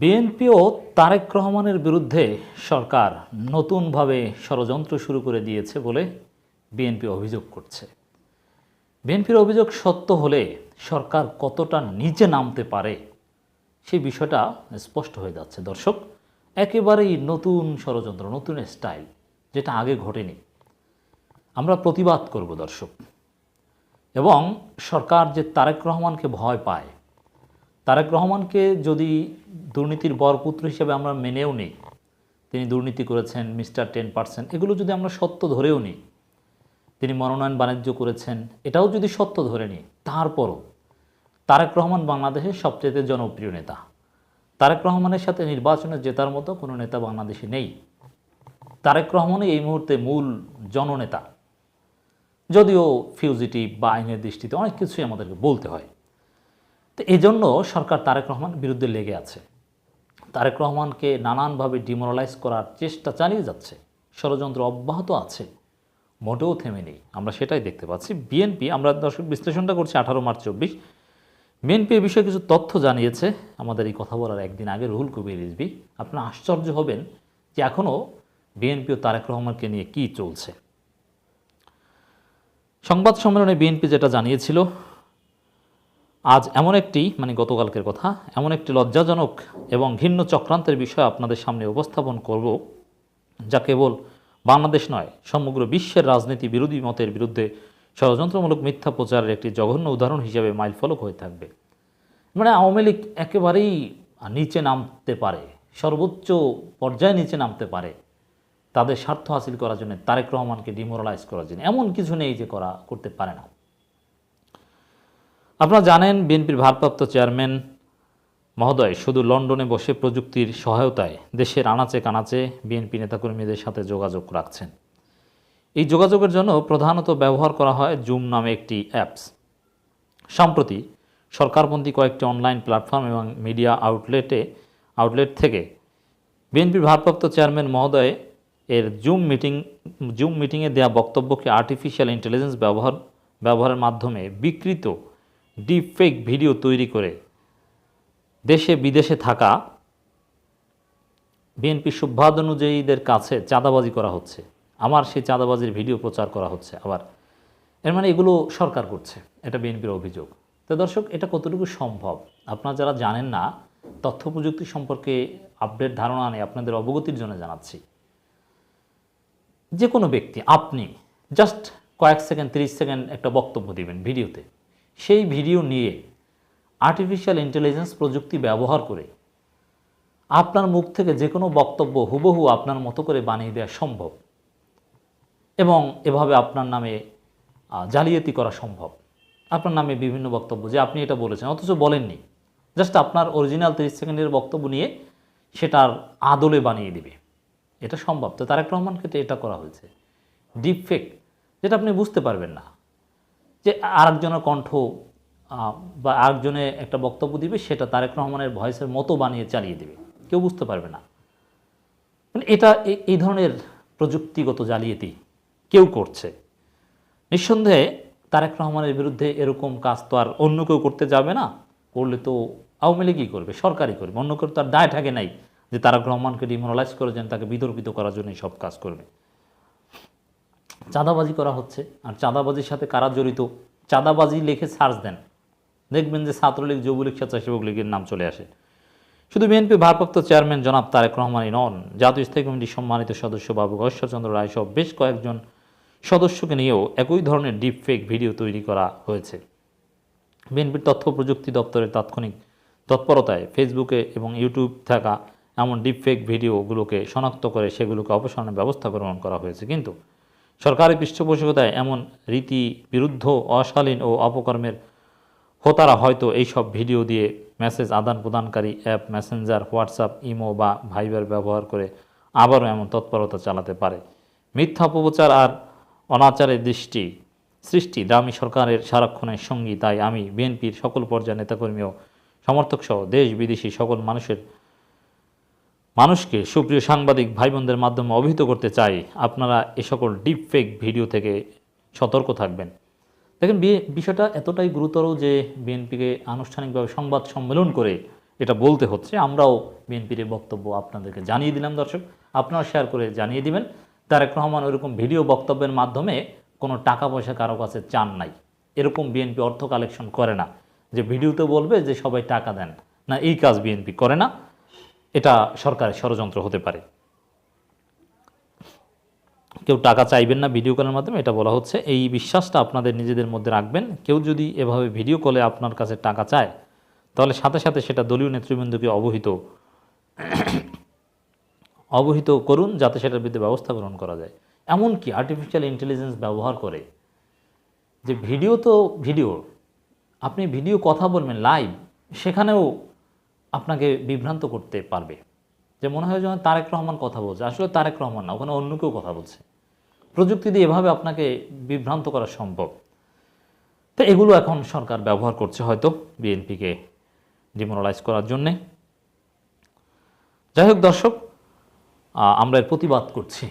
BNP ও তারেক রহমানের বিরুদ্ধে সরকার নতুনভাবে ষড়যন্ত্র শুরু করে দিয়েছে বলে বিএনপি অভিযোগ করছে। বিএনপির অভিযোগ সত্য হলে সরকার কতটা নিচে নামতে পারে সেই বিষয়টা স্পষ্ট হয়ে যাচ্ছে। দর্শক, একেবারেই নতুন ষড়যন্ত্র, নতুন স্টাইল যেটা আগে ঘটেনি। আমরা প্রতিবাদ করব দর্শক। এবং সরকার যে তারেক রহমানকে ভয় পায় তারেক রহমানকে যদি দুর্নীতির বরপুত্র হিসেবে আমরা মেনেও নিই, তিনি দুর্নীতি করেছেন, মিস্টার টেন পার্সেন্ট, এগুলো যদি আমরা সত্য ধরেও নিই, তিনি মনোনয়ন বাণিজ্য করেছেন, এটাও যদি সত্য ধরে নিই, তারপরও তারেক রহমান বাংলাদেশের সবচেয়ে জনপ্রিয় নেতা। তারেক রহমানের সাথে নির্বাচনে জেতার মতো কোনো নেতা বাংলাদেশে নেই। তারেক রহমানই এই মুহূর্তে মূল জননেতা। যদিও ফিউজিটিভ বা আইনের দৃষ্টিতে অনেক কিছুই আমাদেরকে বলতে হয়। তো এই জন্য সরকার তারেক রহমান বিরুদ্ধে লেগে আছে। তারেক রহমানকে নানানভাবে ডিমোরালাইজ করার চেষ্টা চালিয়ে যাচ্ছে। ষড়যন্ত্র অব্যাহত আছে। মোটেও থেমে নেই। আমরা সেটাই দেখতে পাচ্ছি। বিএনপি আমরা দর্শক বিশ্লেষণটা করছি আঠারো মার্চ চব্বিশ। বিএনপি এ বিষয়ে কিছু তথ্য জানিয়েছে। আমাদের এই কথা বলার একদিন আগে রুহুল কবির রিজবি আপনারা আশ্চর্য হবেন যে এখনও বিএনপি ও তারেক রহমানকে নিয়ে কি চলছে। সংবাদ সম্মেলনে বিএনপি যেটা জানিয়েছিল আজ এমন একটি মানে গতকালকের কথা, এমন একটি লজ্জাজনক এবং ঘিন্ন চক্রান্তের বিষয় আপনাদের সামনে উপস্থাপন করব, যা কেবল বাংলাদেশ নয়, সমগ্র বিশ্বের রাজনীতি বিরোধী মতের বিরুদ্ধে ষড়যন্ত্রমূলক মিথ্যা প্রচারের একটি জঘন্য উদাহরণ হিসেবে মাইলফলক হয়ে থাকবে। মানে আওয়ামী লীগ একেবারেই নিচে নামতে পারে, সর্বোচ্চ পর্যায়ে নিচে নামতে পারে, তাদের স্বার্থ হাসিল করার জন্য তারেক রহমানকে ডিমোরালাইজ করার জন্য, এমন কিছু নেই যে করা, করতে পারে না। আপনারা জানেন, বিএনপির ভারপ্রাপ্ত চেয়ারম্যান মহোদয় শুধু লন্ডনে বসে প্রযুক্তির সহায়তায় দেশের আনাচে কানাচে বিএনপি নেতাকর্মীদের সাথে যোগাযোগ রাখছেন। এই যোগাযোগের জন্য প্রধানত ব্যবহার করা হয় জুম নামে একটি অ্যাপস। সম্প্রতি সরকারপন্থী কয়েকটি অনলাইন প্ল্যাটফর্ম এবং মিডিয়া আউটলেটে, আউটলেট থেকে বিএনপির ভারপ্রাপ্ত চেয়ারম্যান মহোদয় এর জুম মিটিং, জুম মিটিংয়ে দেওয়া বক্তব্যকে আর্টিফিশিয়াল ইন্টেলিজেন্স ব্যবহার, ব্যবহারের মাধ্যমে বিকৃত ডিপ ফেক ভিডিও তৈরি করে দেশে বিদেশে থাকা বিএনপি সুভানুযায়ীদের কাছে চাঁদাবাজি করা হচ্ছে। আমার সেই চাঁদাবাজির ভিডিও প্রচার করা হচ্ছে আবার। এর মানে এগুলো সরকার করছে। এটা বিএনপির অভিযোগ। তো দর্শক, এটা কতটুকু সম্ভব? আপনারা যারা জানেন না, তথ্য প্রযুক্তি সম্পর্কে আপডেট ধারণা নেই আপনাদের অবগতির জন্য জানাচ্ছি। যে কোনো ব্যক্তি, আপনি জাস্ট কয়েক সেকেন্ড, তিরিশ সেকেন্ড একটা বক্তব্য দিবেন ভিডিওতে। সেই ভিডিও নিয়ে আর্টিফিশিয়াল ইন্টেলিজেন্স প্রযুক্তি ব্যবহার করে আপনার মুখ থেকে যে কোনো বক্তব্য হুবহু আপনার মতো করে বানিয়ে দেওয়া সম্ভব এবং এভাবে আপনার নামে জালিয়াতি করা সম্ভব। আপনার নামে বিভিন্ন বক্তব্য, যে আপনি এটা বলেছেন, অথচ বলেননি। জাস্ট আপনার অরিজিনাল তিরিশ সেকেন্ডের বক্তব্য নিয়ে সেটার আদলে বানিয়ে দিবে। এটা সম্ভব। তো তারেক রহমান ক্ষেত্রে এটা করা হয়েছে। ডিপ ফেক যেটা আপনি বুঝতে পারবেন না। যে আরেকজনের কণ্ঠ বা আরেকজনে একটা বক্তব্য দিবে, সেটা তারেক রহমানের ভয়েসের মতো বানিয়ে চালিয়ে দেবে। কেউ বুঝতে পারবে না। মানে এটা এই- ধরনের প্রযুক্তিগত জালিয়াতি কেউ করছে। নিঃসন্দেহে তারেক রহমানের বিরুদ্ধে এরকম কাজ তো আর অন্য কেউ করতে যাবে না। করলে তো আওয়ামী লীগই করবে, সরকারই করবে। অন্য কেউ তার দায় থাকে নাই যে তারেক রহমানকে ডিমোরালাইজ করে যেন তাকে বিতর্কিত করার জন্য সব কাজ করবে। চাঁদাবাজি করা হচ্ছে। আর চাঁদাবাজির সাথে কারা জড়িত? চাঁদাবাজি লিখে সার্চ দেন। দেখবেন যে ছাত্রলীগ, যুবলীগ, স্বেচ্ছাসেবক লীগের নাম চলে আসে। শুধু বিএনপি ভারপ্রাপ্ত চেয়ারম্যান জনাব তারেক রহমানই নন, জাতীয় স্থায়ী কমিটির সম্মানিত সদস্য বাবু ঈশ্বরচন্দ্র রায় সহ বেশ কয়েকজন সদস্যকে নিয়েও একই ধরনের ডিপ ফেক ভিডিও তৈরি করা হয়েছে। বিএনপির তথ্য প্রযুক্তি দপ্তরের তাৎক্ষণিক তৎপরতায় ফেসবুকে এবং ইউটিউব থাকা এমন ডিপফেক ভিডিওগুলোকে শনাক্ত করে সেগুলোকে অপসারণের ব্যবস্থা গ্রহণ করা হয়েছে। কিন্তু সরকারি পৃষ্ঠপোষকতায় এমন রীতি বিরুদ্ধ, অশালীন ও অপকর্মের হোতারা হয়তো এই সব ভিডিও দিয়ে মেসেজ আদান প্রদানকারী অ্যাপ, মেসেঞ্জার, হোয়াটসঅ্যাপ, ইমো বা ভাইবার ব্যবহার করে আবারও এমন তৎপরতা চালাতে পারে। মিথ্যা অপপ্রচার আর অনাচারের দৃষ্টি সৃষ্টি দামি সরকারের সারাক্ষণের সঙ্গী, তাই আমি বিএনপির সকল পর্যায়ের নেতাকর্মী ও সমর্থকসহ দেশ বিদেশি সকল মানুষের মানুষকে সুপ্রিয় সাংবাদিক ভাই বোনদের মাধ্যমে অভিহিত করতে চাই, আপনারা এ সকল ডিপ ফেক ভিডিও থেকে সতর্ক থাকবেন। দেখেন বিষয়টা এতটাই গুরুতর যে বিএনপিকে আনুষ্ঠানিকভাবে সংবাদ সম্মেলন করে এটা বলতে হচ্ছে। আমরাও বিএনপির বক্তব্য আপনাদেরকে জানিয়ে দিলাম, দর্শক। আপনারা শেয়ার করে জানিয়ে দিবেন। তারেক রহমান ওইরকম ভিডিও বক্তব্যের মাধ্যমে কোনো টাকা পয়সা কারও কাছে চান নাই। এরকম বিএনপি অর্থ কালেকশন করে না। যে ভিডিওতে বলবে যে সবাই টাকা দেন, না এই কাজ বিএনপি করে না। এটা সরকারের ষড়যন্ত্র হতে পারে। কেউ টাকা চাইবেন না ভিডিও কলের মাধ্যমে, এটা বলা হচ্ছে। এই বিশ্বাসটা আপনাদের নিজেদের মধ্যে রাখবেন। কেউ যদি এভাবে ভিডিও কলে আপনার কাছে টাকা চায়, তাহলে সাথে সাথে সেটা দলীয় নেতৃবৃন্দকে অবহিত অবহিত করুন যাতে সেটার বিরুদ্ধে ব্যবস্থা গ্রহণ করা যায়। এমনকি আর্টিফিশিয়াল ইন্টেলিজেন্স ব্যবহার করে যে ভিডিও তো ভিডিও, আপনি ভিডিও কথা বলবেন লাইভ সেখানেও আপনাকে বিভ্রান্ত করতে পারবে। যে মনে হয় যেন তারেক রহমান কথা বলছে। আসলে তারেক রহমান না, ওখানে অন্য কেউ কথা বলছে। প্রযুক্তি দিয়ে এভাবে আপনাকে বিভ্রান্ত করা সম্ভব। তো এগুলো এখন সরকার ব্যবহার করছে হয়তো বিএনপিকে ডিমোরালাইজ করার জন্যে। যাই হোক দর্শক আমরা এর প্রতিবাদ করছি।